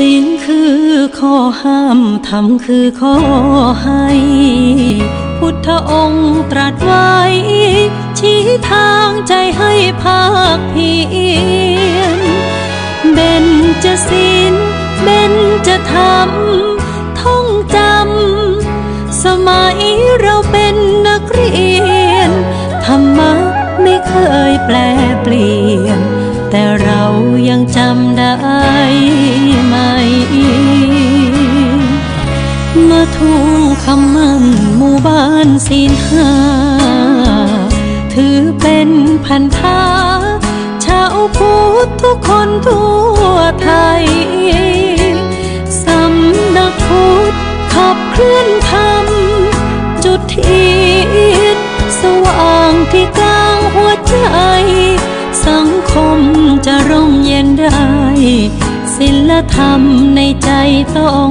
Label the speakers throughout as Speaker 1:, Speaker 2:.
Speaker 1: ศีลคือข้อห้ามธรรมคือข้อให้ พุทธองค์ตรัสไว้ ชี้ทางใจให้ภาคเพียรเบนจะศีลเบนจะธรรมท่องจำ สมัยเราเป็นนักเรียน ธรรมะไม่เคยแปลเปลี่ยน แต่เรายังจำ มาทูลคำมั่นหมู่บ้านศีลห้าถือเป็นพันธาชาวพุทธทุกคนทั่วไทย สำนักพุทธขับเคลื่อนธรรม จุดทียนสว่างที่กลางหัวใจ สังคมจะร่มเย็นได้ ศิลธรรมในใจต้อง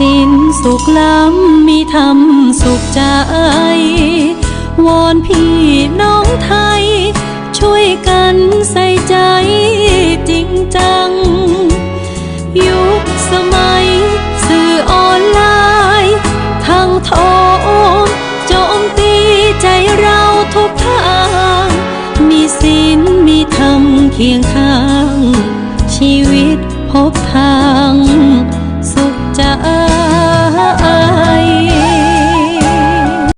Speaker 1: มีศีลสุขล้ำมีธรรมสุขใจวอนพี่น้องไทย ช่วยกันใส่ใจจริงจัง ยุคสมัย สื่อออนไลน์ทางโทมโจมตีใจเราทุกทาง มีศีลมีธรรมเคียงข้าง ชีวิตพบทาง